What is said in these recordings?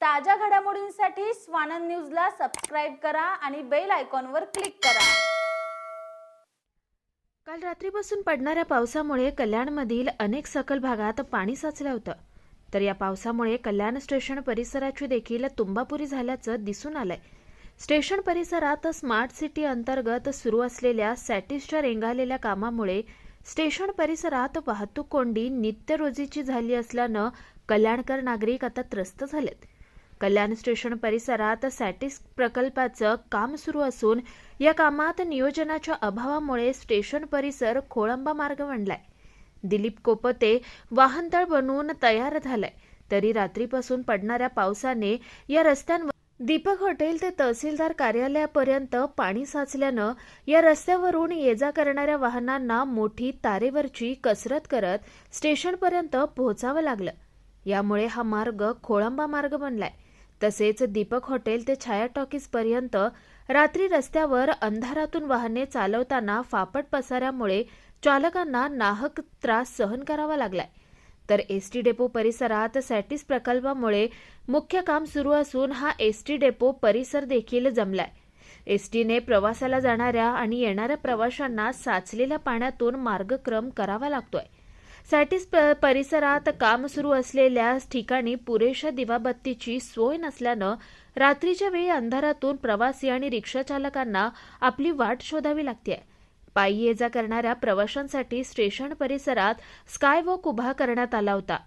ताज्या घडामोडींसाठी स्वानंद न्यूजला सबस्क्राईब करा आणि बेल आयकॉनवर क्लिक करा. काल रात्रीपासून पडणाऱ्या पावसामुळे कल्याणमधील अनेक सकल भागात पाणी साचलं होतं. तर या पावसामुळे कल्याण स्टेशन परिसराची देखील तुंबापुरी झाल्याचं दिसून आलंय. स्टेशन परिसरात स्मार्ट सिटी अंतर्गत सुरू असलेल्या सॅटिसच्या रेंगाळलेल्या कामामुळे स्टेशन परिसरात वाहतूक कोंडी नित्यरोजीची झाली असल्यानं कल्याणकर नागरिक आता त्रस्त झालेत. कल्याण स्टेशन परिसरात सॅटिस प्रकल्पाचं काम सुरू असून या कामात नियोजनाच्या अभावामुळे स्टेशन परिसर खोळंबा मार्ग बनलाय दिलीप कोपते वाहनतळ बनवून तयार झालाय. तरी रात्रीपासून पडणाऱ्या पावसाने या रस्त्यांवर दीपक हॉटेल ते तहसीलदार कार्यालयापर्यंत पाणी साचल्यानं या रस्त्यावरून ये जा करणाऱ्या वाहनांना मोठी तारेवरची कसरत करत स्टेशनपर्यंत पोहोचावं लागलं. यामुळे हा मार्ग खोळंबा मार्ग बनलाय. तसेच दीपक हॉटेल ते छाया टॉकीज पर्यंत रात्री रस्त्यावर अंधारातून वाहने चालवताना फापट पसाऱ्यामुळे चालकांना नाहक त्रास सहन करावा लागलाय. तर एसटी डेपो परिसरात सॅटिस प्रकल्पामुळे मुख्य काम सुरू असून हा एसटी डेपो परिसर देखील जमलाय. एसटीने प्रवासाला जाणाऱ्या आणि येणाऱ्या प्रवाशांना साचलेल्या पाण्यातून मार्गक्रम करावा लागतोय. सॅटिस प- परिसरात काम सुरू असलेल्या ठिकाणी पुरेशा दिवाबत्तीची सोय नसल्यानं रात्रीच्या वेळी अंधारातून प्रवासी आणि रिक्षा चालकांना आपली वाट शोधावी लागते. पायी ये जा करणाऱ्या प्रवाशांसाठी स्टेशन परिसरात स्कायवॉक उभा करण्यात आला होता.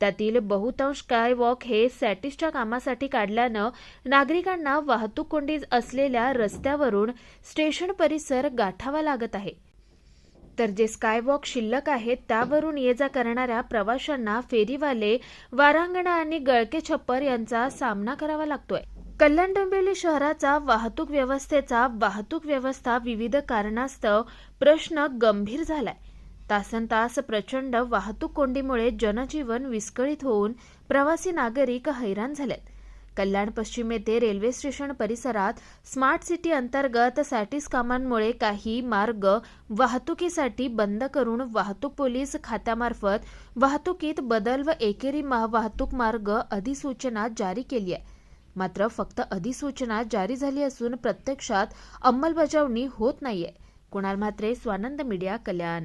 त्यातील बहुतांश स्कायवॉक हे सॅटिसच्या कामासाठी काढल्यानं नागरिकांना वाहतूक कोंडी असलेल्या रस्त्यावरून स्टेशन परिसर गाठावा लागत आहे. तर जे स्कायवॉक शिल्लक आहेत त्यावरून ये जा करणाऱ्या प्रवाशांना फेरीवाले वारांगणा आणि गळके छप्पर यांचा सामना करावा लागतोय. कल्याण डोंबिवली शहराचा वाहतूक व्यवस्थेचा वाहतूक व्यवस्था विविध कारणास्तव प्रश्न गंभीर झालाय. तासन तास प्रचंड वाहतूक कोंडीमुळे जनजीवन विस्कळीत होऊन प्रवासी नागरिक हैराण झालेत. कल्याण पश्चिम येथे रेल्वे स्टेशन परिसरात स्मार्ट सिटी अंतर्गत सॅटिस कामांमुळे काही मार्ग वाहतुकीसाठी बंद करून वाहतूक पोलीस खात्यामार्फत वाहतुकीत बदल व एकेरी वाहतूक मार्ग अधिसूचना जारी केली आहे. मात्र फक्त अधिसूचना जारी झाली असून प्रत्यक्षात अंमलबजावणी होत नाहीये. Kunal Mhatre Swanand media Kalyan.